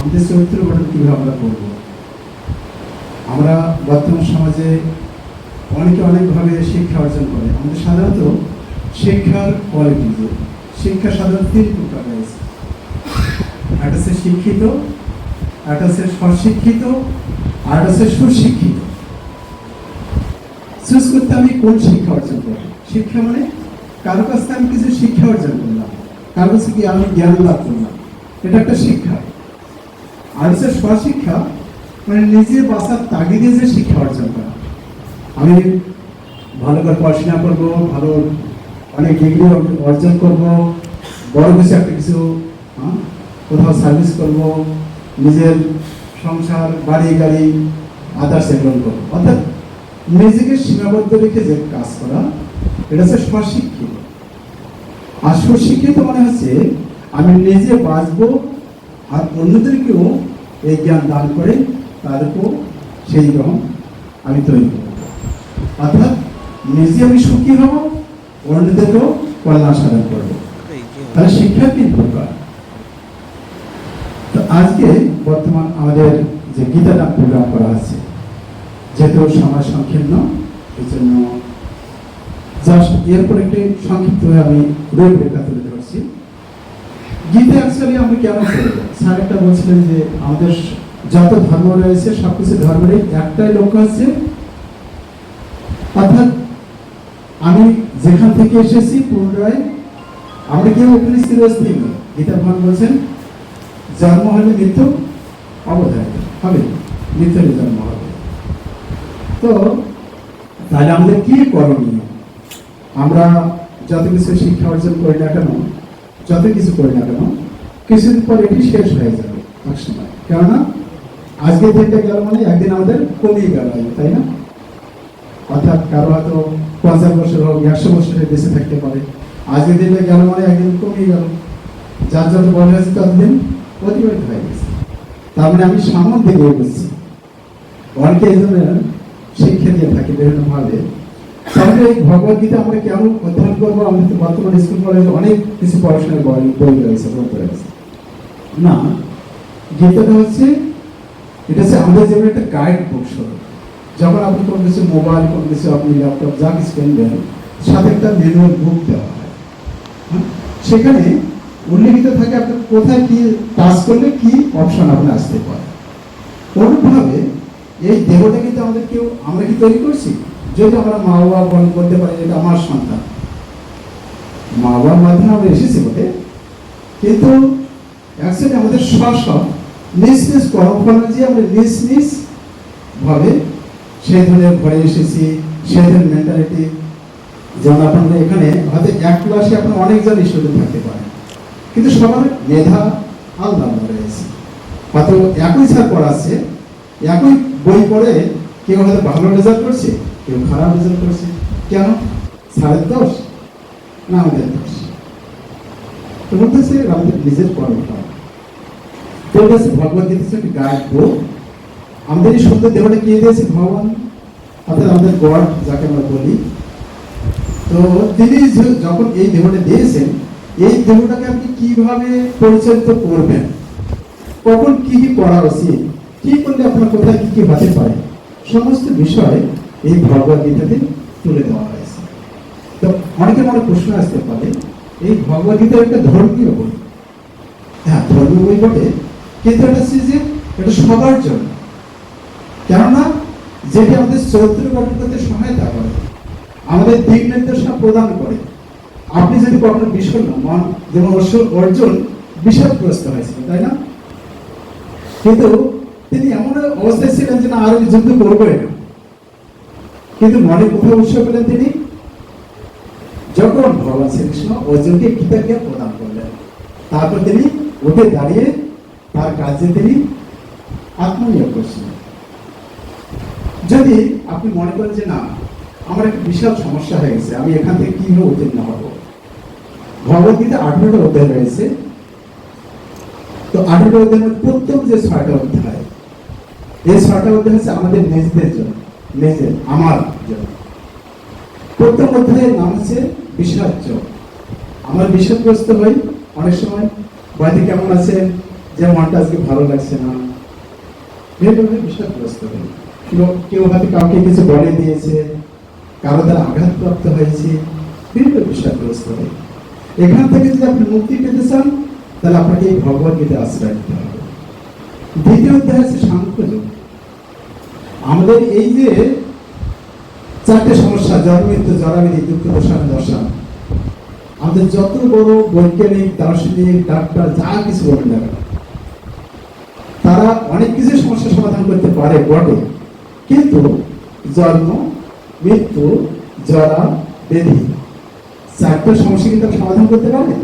আমাদের চরিত্র গঠন কীভাবে আমরা করব? আমরা বর্তমান সমাজে অনেকে অনেকভাবে শিক্ষা অর্জন করে। আমাদের সাধারণত শিক্ষার কোয়ালিটি যে, শিক্ষা সাধারণত তিন প্রকার রয়েছে। একটা হচ্ছে শিক্ষিত, একটা হচ্ছে স্বশিক্ষিত, আর হচ্ছে সুশিক্ষিত। চুজ করতে আমি কোন শিক্ষা অর্জন করব? শিক্ষা মানে কারও কাছ থেকে আমি কিছু শিক্ষা অর্জন করলাম। কারও কাছে কি আমি জ্ঞান লাভ করলাম? এটা একটা শিক্ষা। হচ্ছে স্বশিক্ষা মানে নিজে বাঁচার তাগিদে যে শিক্ষা অর্জন করা। আমি ভালো করে পড়াশোনা করব ভালো অনেক ডিগ্রি অর্জন করব বড় কিছু একটা কিছু হ্যাঁ, কোথাও সার্ভিস করব নিজের সংসার বাড়ি গাড়ি আদার্স এগুলো করব। অর্থাৎ নিজেকে সীমাবদ্ধ রেখে যে কাজ করা এটা হচ্ছে স্বশিক্ষিত। আর সুশিক্ষিত মানে হচ্ছে আমি নিজে বাঁচবো আর অন্যদেরকেও এই জ্ঞান দান করে তার উপর সেই রকম আমি তৈরি করব। অর্থাৎ নিজে আমি সুখী হব, অন্যদেরকেও কল্যাণ সাধন করব। তাহলে শিক্ষা তিন প্রকার তো আজকে বর্তমান আমাদের যে গীতাটা প্রোগ্রাম করা আছে যেহেতু সময় সংকীর্ণ এই জন্য জাস্ট এরপর একটি সংক্ষিপ্ত আমি রূপরেখা তুলে ধরছি গীতা কেন স্যার একটা বলছিলেন যে আমাদের যত ধর্ম রয়েছে, সবকিছু ধর্মেরই। একটাই লক্ষ্য অর্থাৎ আমি যেখান থেকে এসেছি পুনরায়, আমরা কেউ ওখানে চিরস্থায়ী নই। গীতা ভগবান বলছেন, জন্ম হলে মৃত্যু অবধারিত হবে। মৃত্যুর জন্ম হবে। তো তাহলে আমাদের কি করণীয়? আমরা যত কিছু শিক্ষা অর্জন করি না কেন যত কিছু করি না কেন, কিছুদিন পর এটি শেষ হয়ে যাবে এক সময়। কেননা আজকের দিনটা গেল মানে একদিন আমাদের কমিয়ে গেল, তাই না? অর্থাৎ কারও হয়তো পঞ্চাশ বছর হোক, একশো বছরের বেঁচে থাকতে পারে। আজকের দিনটা গেল মানে একদিন কমিয়ে গেল। যার যত বয়স আছে ততদিন অতিবাহিত হয়ে গেছে। তার মানে আমি সামন দিকে এগোচ্ছি অনেকে এই জন্য শিক্ষা দিয়ে থাকি বিভিন্নভাবে তাহলে এই ভগবদ্গীতা আমরা কেন অধ্যয়ন করব? আমাদের তো বর্তমান স্কুল কলেজে অনেক কিছু পড়াশোনার বই বই রয়েছে বই রয়েছে না, গীতাটা হচ্ছে, এটা হচ্ছে আমাদের যেমন একটা গাইড বুক স্বরূপ যখন আপনি কোনো কিছু মোবাইল কোনো কিছু আপনি ল্যাপটপ যা কিছু কিনবেন, সাথে একটা ম্যানুয়াল বুক দেওয়া হয়। হ্যাঁ? সেখানে উল্লেখিত থাকে আপনার কোথায় কি টাচ করলে কি অপশন আপনার আসতে পারে অনুভাবে এই দেহটা কিন্তু আমাদের কেউ, আমরা কি তৈরি করছি? যদি আমরা মা বাবা বল বলতে পারি এটা আমার সন্তান। মা বাবার মাধ্যমে আমরা এসেছি বটে। কিন্তু অ্যাকচুয়ালি আমাদের স্ব স্ব নিজ নিজ কর্মফল যে আমরা নিজ নিজ ভাবে সেই ধরনের ঘরে এসেছি, সেই ধরনের মেন্টালিটি যেমন আপনারা এখানে হয়তো এক ক্লাসে আপনার অনেকজন স্টুডেন্ট থাকতে পারেন। কিন্তু সবার মেধা আলাদা আলাদা রয়েছে। হয়তো একই স্যার পড়াচ্ছে, একই বই পড়ে কেউ হয়তো ভালো রেজাল্ট করছে কেউ খারাপ রেজাল্ট করছে। কেন? স্যারের দোষ না আমাদের দোষ? তো বলতেছে আমাদের নিজের কর্মফল তো বলতেছে ভগবদ্গীতা হচ্ছে একটি গাইড বুক আমাদের এই সুন্দর দেহটা কে দিয়েছে? ভগবান। অর্থাৎ আমাদের গড, যাকে আমরা বলি। তো তিনি যখন এই দেহটা দিয়েছেন, এই দেহটাকে আপনি কীভাবে পরিচালিত করবেন? কখন কি কি করা উচিত? কি করলে আপনার কোথায় কি কি হতে পারে? সমস্ত বিষয় এই ভগবত গীতাতে তুলে দেওয়া হয়েছে। তো অনেকের মনে প্রশ্ন আসতে পারে, এই ভগবত গীতা একটা ধর্মীয় বই। হ্যাঁ ধর্মীয় বই বটে, কিন্তু এটা হচ্ছে এটা সবার জন্য। কেননা যেটি আমাদের চরিত্র গঠন করতে সহায়তা করে, আমাদের দিক নির্দেশনা প্রদান করে। আপনি যদি কখনো বিষণ্ণ মন যেমন অর্জুন- বিষাদগ্রস্ত হয়েছিল, তাই না? কিন্তু তিনি এমন অবস্থায় ছিলেন যে না, আর যুদ্ধ করবোই না। কিন্তু মনে কোথাও উৎসাহ পেলেন তিনি, যখন ভগবান শ্রীকৃষ্ণ অর্জুনকে গীতা জ্ঞান প্রদান করলেন, তারপর তিনি উঠে দাঁড়িয়ে তার কাজে তিনি আত্মনিয়োগ করছিলেন। যদি আপনি মনে করেন যে না, আমার একটা বিশাল সমস্যা হয়ে গেছে, আমি এখান থেকে কীভাবে উত্তীর্ণ হব? ভগবদ্গীতা আঠেরোটা অধ্যায় রয়েছে। তো আঠেরোটা অধ্যায়ের প্রত্যেক যে ছয়টা অধ্যায়, এই ছটা অধ্যায় হচ্ছে আমাদের নিজেদের জন্য। নিজের আমার প্রথম অধ্যায়ের নাম হচ্ছে বিষাদ্য আমার বিষাদগ্রস্ত হই অনেক সময়। বাড়িতে কেমন আছে যে মনটা আজকে ভালো লাগছে না। এইভাবে বিষাদগ্রস্ত হই। কেউ কেউ হয়তো কাউকে কিছু বলে দিয়েছে, কারও দ্বারা আঘাতপ্রাপ্ত হয়েছে। বিভিন্ন বিষাদগ্রস্ত হই। এখান থেকে যদি আপনি মুক্তি পেতে চান, তাহলে আপনাকে এই ভগবত গীতা আশ্রয় নিতে হবে। দ্বিতীয় অধ্যায় আছে সাংখ্যযোগ আমাদের এই যে চারটে সমস্যা জন্মৃত্যু জরাবিধি দুঃখ দশান দশা আমাদের যত বড় বৈজ্ঞানিক, দার্শনিক, ডাক্তার, যা কিছু বলেন না তারা অনেক কিছু সমস্যা সমাধান করতে পারে, বটে। কিন্তু জন্ম, মৃত্যু, জরা বেধি চারটা সমস্যা কিন্তু সমাধান করতে পারে?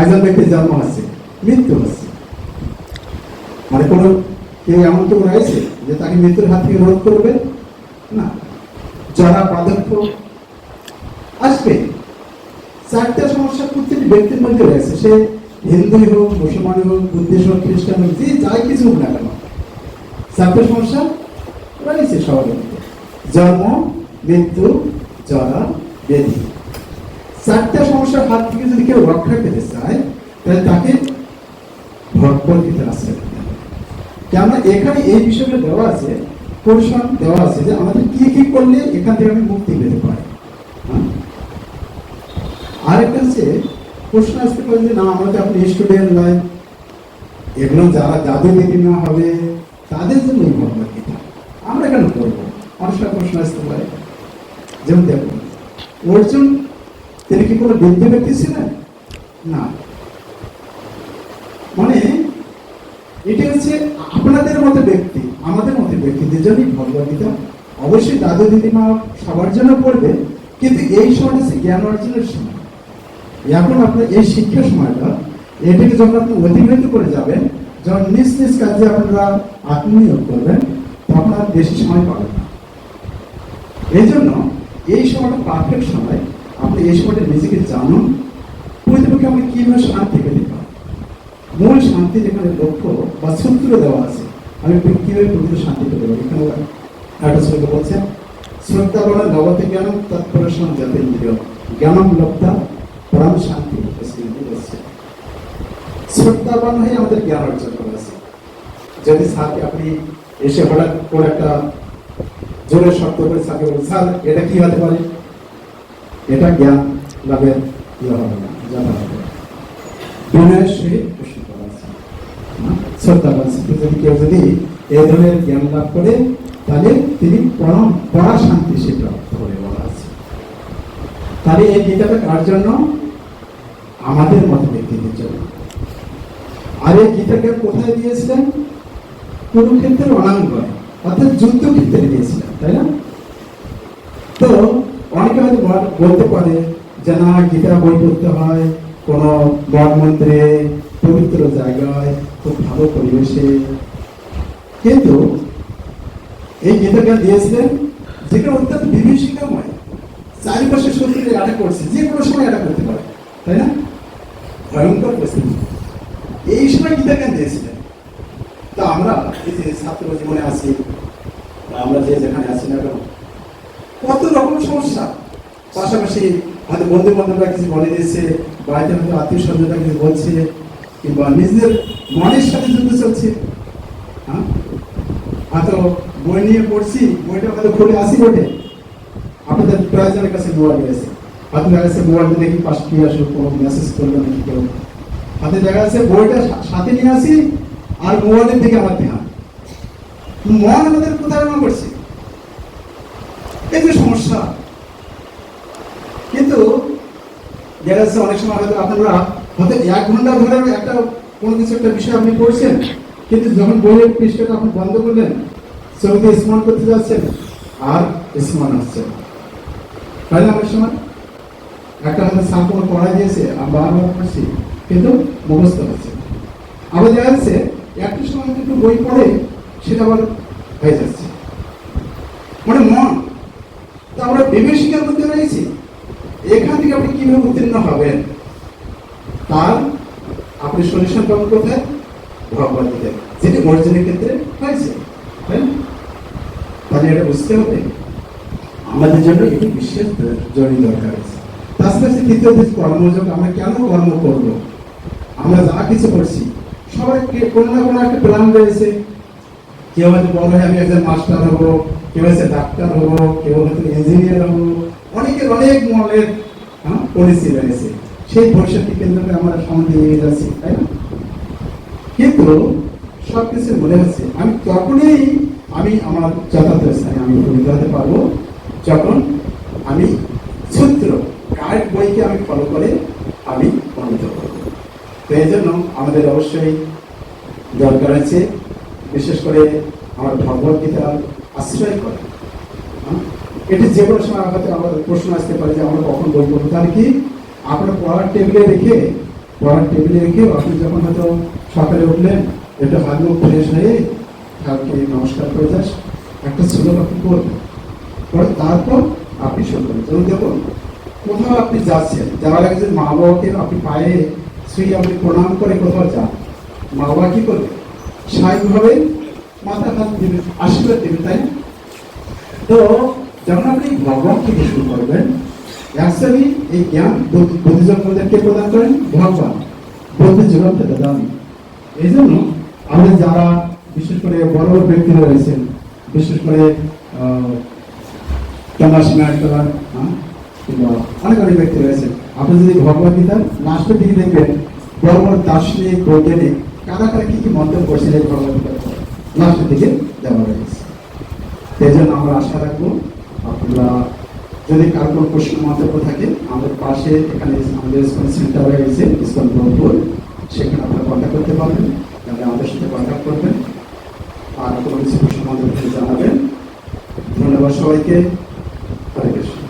একজন ব্যক্তির জন্ম আছে, মৃত্যু হচ্ছে মানে কোনো কেউ এমন কেউ রয়েছে যে তাকে মৃত্যুর হাত থেকে রোধ করবে, না? যারা বার্ধক্য আসবে, চারটা সমস্যা প্রত্যেকটি ব্যক্তির মধ্যে রয়েছে। সে হিন্দুই হোক মুসলমানই হোক, বুদ্ধিস্ট হোক, খ্রিস্টান হোক, যে যাই কিছু হোক না কেন, চারটা সমস্যা রয়েছে সবার মধ্যে। জন্ম, মৃত্যু, জরা ব্যাধি চারটা সমস্যার হাত থেকে যদি কেউ রক্ষা পেতে চায়, তাহলে তাকে আশ্রয় নিতে হবে। কেননা এখানে এই বিষয়গুলো দেওয়া আছে পরিশ্রম দেওয়া আছে যে আমাদের কি কি করলে এখান থেকে আমি মুক্তি পেতে পারি। হ্যাঁ? আরেকটা হচ্ছে, প্রশ্ন আসতে পারে যে না, আমরা তো আপনি স্টুডেন্ট নয় এগুলো যারা, যাদের নীতি নেওয়া হবে, তাদের জন্য এই ভগবদ্গীতা আমরা কেন করব? অনেক প্রশ্ন আসতে পারে। যেমন দেখুন, অর্জুন, তিনি কি কোনো বৃদ্ধ ব্যক্তি ছিলেন? না মানে এটা হচ্ছে আপনাদের মতো ব্যক্তি, আমাদের মতো ব্যক্তিদের জন্যই ভগবদ্গীতা অবশ্যই দাদু দিদিমা সবার জন্য পড়বে কিন্তু এই সময়টা হচ্ছে জ্ঞান অর্জনের সময়। এখন আপনার এই শিক্ষার সময়টা, এটাকে যখন আপনি অতিবাহিত করে যাবেন, যখন নিজ নিজ কাজে আপনারা আত্মনিয়োগ করবেন, তখন আর বেশি সময় পাবেন না। এই জন্য এই সময়টা পারফেক্ট সময়, আপনি এই সময়টা নিজেকে জানুন প্রতিপক্ষে আমরা কীভাবে শান্তি পেতে মূল শান্তি যেখানে লক্ষ্য বা সূত্র দেওয়া আছে, আমি কীভাবে প্রকৃত শান্তি পেতে পারি। এখানে একটা শ্লোকে বলছেন শ্রদ্ধা বলেন নবতে জ্ঞানম তৎপরশন যাতে ইন্দ্রিয়। জ্ঞানম লব্ধা, পরম শান্তি শ্রদ্ধাবান হয়ে আমাদের জ্ঞান অর্জন করা আছে। যদি স্যারকে আপনি এসে হঠাৎ করে একটা জোরে শব্দ করে স্যারকে বলুন, স্যার, এটা কি হতে পারে? এটা জ্ঞান লাভের ইয়ে হবে না জানা হবে। বিনয়ের সহিত প্রশ্ন। শ্রদ্ধাবান যদি কেউ যদি এই ধরনের জ্ঞান লাভ করে, তাহলে তিনি পরম পরা শান্তি সে প্রাপ্ত বলা আছে। তাহলে এই গীতাটা কার জন্য? আমাদের মতো ব্যক্তিদের জন্য। আর এই গীতাকে কোথায় দিয়েছিলেন? কুরুক্ষেত্রের অনাঙ্গনে, অর্থাৎ যুদ্ধক্ষেত্রে দিয়েছিলেন, তাই না? তো অনেকে হয়তো বলতে পারে যে না গীতা বই পড়তে হয়, কোনো মঠ মন্দিরে পবিত্র জায়গায় খুব ভালো পরিবেশে। কিন্তু এই গীতাটা দিয়েছিলেন যেটা অত্যন্ত বিভীষিকাময়। চারিপাশে শত্রুরে অ্যাটাক করছে, যে কোনো সময় অ্যাটাক করতে পারে, তাই না? ভয়ঙ্কর পরিস্থিতি। এই সময় গীতা জ্ঞান দিয়েছিলেন তা আমরা এই যে ছাত্র জীবনে আছি আমরা যে যেখানে আছি না কেন, কত রকম সমস্যা। পাশাপাশি হয়তো বন্ধু বান্ধবরা কিছু বলে দিয়েছে, বাড়িতে হয়তো আত্মীয় স্বজনরা কিছু বলছে কিংবা নিজেদের মনের সাথে যুদ্ধ চলছে। হ্যাঁ? হয়তো বই নিয়ে পড়ছি, বইটা হয়তো খুলে আসি বটে। আপনাদের প্রায়জনের কাছে মোবাইল রয়েছে হয়তো দেখা যাচ্ছে মোবাইল দেখি পাশ কি আসলো কোনো মেসেজ করল নাকি কেউ? হাতে দেখা যাচ্ছে বইটা সাথে নিয়ে আসি, আর মোবাইলের দিকে আমার ধ্যান। মন আমাদের প্রতারণা করছে? এই যে সমস্যা। কিন্তু, দেখা যাচ্ছে অনেক সময় হয়তো আপনারা হয়তো এক ঘণ্টা ধরে একটা কোনো কিছু একটা বিষয় আপনি পড়ছেন, কিন্তু যখন বইয়ের পৃষ্ঠাটা আপনি বন্ধ করলেন ছবিতে স্মরণ করতে যাচ্ছেন, আর স্মরণ আসছে। তাই না অনেক সময় একটা স্যার কোনো পড়া দিয়েছে আমি বারবার পড়ছি, কিন্তু মুখস্থ হচ্ছে আবার দেখা যাচ্ছে একটা সময় কিন্তু বই পড়ে সেটা আবার হয়ে যাচ্ছে। মানে মন, তো আমরা বিভীষিকার মধ্যে রয়েছি এখান থেকে আপনি কীভাবে উত্তীর্ণ হবেন? তার আপনি সলিউশন পাবেন কোথায়? ভগবত গীতা যেটি অর্জুনের ক্ষেত্রে হয়েছে, তাই না? তাহলে এটা বুঝতে হবে। আমাদের জন্য এটি বিশেষ জরুরি দরকার আছে। সে তৃতীয় দিক কর্মযোগ, আমরা কেন কর্ম করব? আমরা যা কিছু করছি, সবাই কোনো না কোনো একটা প্ল্যান রয়েছে। কেউ হয়তো বড় হয়ে, আমি একজন মাস্টার হব, কেউ হচ্ছে ডাক্তার হব, কেউ হয়তো ইঞ্জিনিয়ার হব। অনেকের অনেক মনের পলিসি রয়েছে। সেই ভবিষ্যৎকে কেন্দ্র করে আমরা সামনে এগিয়ে যাচ্ছি, তাই না? কিন্তু সব কিছু মনে হচ্ছে আমি তখনই আমি আমার যথার্থ স্থানে আমি উপনীত পারব। যখন আমি সূত্র গাইড বইকে আমি ফলো করে আমি উপনীত করব। তো এই জন্য আমাদের অবশ্যই দরকার আছে, বিশেষ করে আমার ভগবত গীতার আশ্রয় করে। হ্যাঁ? এটি যে কোনো সময় আমাদের প্রশ্ন আসতে পারে যে আমরা কখন বই পড়ব তাহলে কি? আপনার পড়ার টেবিলে রেখে, পড়ার টেবিলে রেখে আপনি যখন হয়তো সকালে উঠলেন হাত মুখ ফ্রেশ হয়ে ঠাকুরকে নমস্কার করে যাস, একটা শ্লোক আপনি করবেন পরে তারপর আপনি শুরু করবেন যেমন দেখুন, কোথাও আপনি যাচ্ছেন, যাওয়ার আগে যে মা বাবাকে আপনি পায়ে শুয়ে আপনি প্রণাম করে কোথাও যান, মা বাবা কি করবে? স্বাভাবিকভাবে মাথা হাত দিবে, আশীর্বাদ দিবে, তাই তো যখন আপনি ভগবান থেকে শুরু করবেন অ্যাকচুয়ালি এই জ্ঞান বুদ্ধ- বুদ্ধিজীবী প্রদান করেন ভগবান। বুদ্ধিজীবন থেকে দান। এই জন্য আমাদের যারা বিশেষ করে বড় বড় ব্যক্তিরা রয়েছেন বিশেষ করে টমাস ম্যাকডোনাল্ড হ্যাঁ, কিংবা অনেক অনেক ব্যক্তি রয়েছেন। আপনি যদি ভগবত গীতার লাস্টের দিকে দেখবেন বড় বড় দার্শনিক বৈজ্ঞানিক কারা কারা কি কি মন্তব্য করছেন এই ভগবত গীতার লাস্টের দিকে দেওয়া রয়েছে। সেই জন্য আমরা আশা রাখব আপনারা যদি কার কোনো প্রশ্ন মন্তব্য থাকে, আমাদের পাশে এখানে আমাদের স্কুল সেন্টার রয়েছে, ইসকন ব্রহ্মপুর সেখানে আপনারা কন্ট্যাক্ট করতে পারবেন, তাহলে আমাদের সাথে কন্ট্যাক্ট করবেন। আর কোনো কিছু প্রশ্ন মন্তব্য জানাবেন, ধন্যবাদ সবাইকে। হরে কৃষ্ণ।